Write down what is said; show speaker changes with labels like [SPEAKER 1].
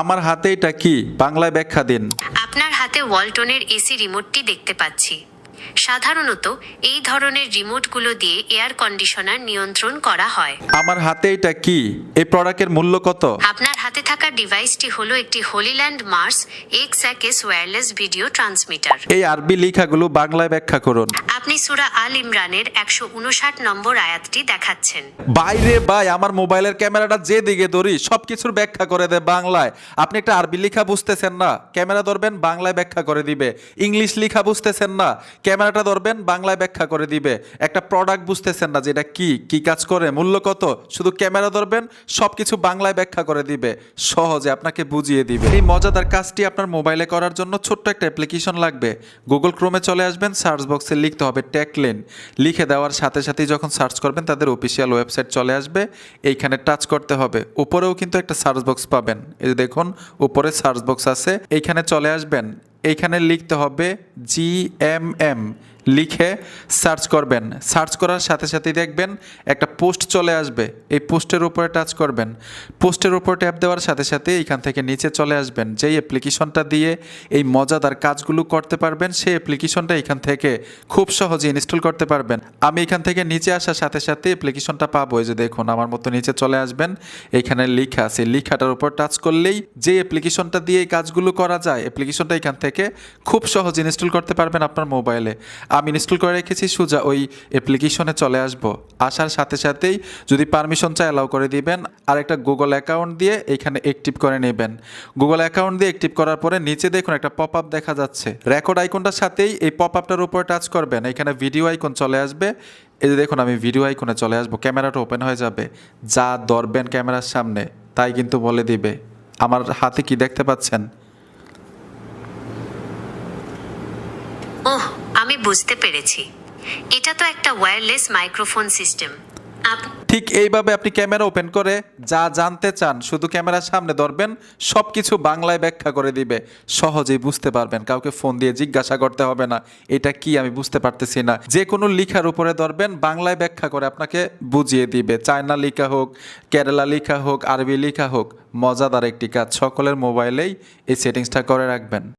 [SPEAKER 1] আমার হাতে এটা কি? বাংলায় ব্যাখ্যা দিন।
[SPEAKER 2] আপনার হাতে ওয়ালটনের এসি রিমোটটি দেখতে পাচ্ছি। সাধারণত এই ধরনের রিমোটগুলো দিয়ে এয়ার কন্ডিশনার নিয়ন্ত্রণ করা হয়।
[SPEAKER 1] আমার হাতে এটা কি? এই প্রোডাক্টের মূল্য কত?
[SPEAKER 2] আপনার থাকা ডিভাইসটি হলো একটি Hollyland Mars X S wireless video transmitter.
[SPEAKER 1] এই আরবি লেখাগুলো বাংলায় ব্যাখ্যা করুন।
[SPEAKER 2] আপনি সুরা আল ইমরানের একশো উনষাট নম্বর আয়াতটি দেখাচ্ছেন।
[SPEAKER 1] বাইরে ভাই আমার মোবাইলের ক্যামেরাটা যে দিকে ধরি সবকিছুর ব্যাখ্যা করে দেয় বাংলায়। আপনি একটা আরবি লেখা বুঝতেছেন না ক্যামেরা ধরবেন বাংলায় ব্যাখ্যা করে দিবে। ইংলিশ লেখা বুঝতেছেন না ক্যামেরাটা ধরবেন বাংলায় ব্যাখ্যা করে দিবে। একটা প্রোডাক্ট বুঝতেছেন না যে এটা কি কি কাজ করে মূল্য কত শুধু ক্যামেরা ধরবেন সবকিছু বাংলায় ব্যাখ্যা করে দিবে। সহজে আপনাকে বুঝিয়ে দিবে। এই মজাদার কাজটি আপনার মোবাইলে করার জন্য ছোট্ট একটা অ্যাপ্লিকেশন লাগবে। গুগল ক্রোমে চলে আসবেন, সার্চ বক্সে লিখতে হবে ট্যাকলেন লিখে দেওয়ার সাথে সাথেই যখন সার্চ করবেন, তাদের অফিসিয়াল ওয়েবসাইট চলে আসবে। এইখানে টাচ করতে হবে। উপরেও কিন্তু একটা সার্চ বক্স পাবেন। এই দেখুন, উপরে সার্চ বক্স আছে। এইখানে চলে আসবেন। এইখানে লিখতে হবে জি এম এম। লিখে সার্চ করবেন। সার্চ করার সাথে সাথেই দেখবেন একটা পোস্ট চলে আসবে, এই পোস্টের উপরে টাচ করবেন। পোস্টের উপর ট্যাপ দেওয়ার সাথে সাথে এইখান থেকে নিচে চলে আসবেন। যেই অ্যাপ্লিকেশনটা দিয়ে এই মজাদার কাজগুলো করতে পারবেন, সেই অ্যাপ্লিকেশনটা এখান থেকে খুব সহজে ইনস্টল করতে পারবেন। আমি এখান থেকে নিচে আসার সাথে সাথে অ্যাপ্লিকেশনটা পাবো যে দেখুন, আমার মতো নিচে চলে আসবেন। এইখানে লেখা আছে, লেখাটার উপর টাচ করলেই যে অ্যাপ্লিকেশনটা দিয়ে এই কাজগুলো করা যায় অ্যাপ্লিকেশনটা এখান থেকে খুব সহজ ইনস্টল করতে পারবেন আপনার মোবাইলে আমি ইনস্টল করে রেখেছি, সোজা ওই অ্যাপ্লিকেশনে চলে আসব। আসার সাথে সাথেই যদি পারমিশন চাই অ্যালাউ করে দিবেন। আর একটা গুগল অ্যাকাউন্ট দিয়ে এখানে অ্যাক্টিভ করে নেবেন। গুগল অ্যাকাউন্ট দিয়ে অ্যাক্টিভ করার পরে নিচে দেখুন একটা পপ আপ দেখা যাচ্ছে। রেকর্ড আইকনটার সাথেই এই পপ আপটার উপর টাচ করবেন। এখানে ভিডিও আইকন চলে আসবে। এই যে দেখুন, আমি ভিডিও আইকনে চলে আসব। ক্যামেরাটা ওপেন হয়ে যাবে। যা ধরবেন ক্যামেরার সামনে, তাই কিন্তু বলে দিবে। আমার হাতে কি দেখতে পাচ্ছেন?
[SPEAKER 2] ওহ, আমি বুঝতে পেরেছি। এটা তো একটা ওয়্যারলেস মাইক্রোফোন সিস্টেম
[SPEAKER 1] ঠিক এইভাবে আপনি ক্যামেরা ওপেন করে যা জানতে চান, শুধু ক্যামেরার সামনে ধরবেন সব কিছু বাংলায় ব্যাখ্যা করে দিবে। সহজেই বুঝতে পারবেন, কাউকে ফোন দিয়ে জিজ্ঞাসা করতে হবে না, এটা কি আমি বুঝতে পারতেছি না। যে কোনো লিখার উপরে ধরবেন, বাংলায় ব্যাখ্যা করে আপনাকে বুঝিয়ে দিবে। চায়না লেখা হোক, কেরালা লেখা হোক, আরবি লেখা হোক, মজাদার একটি কাজ। সকলের মোবাইলেই এই সেটিংসটা করে রাখবেন।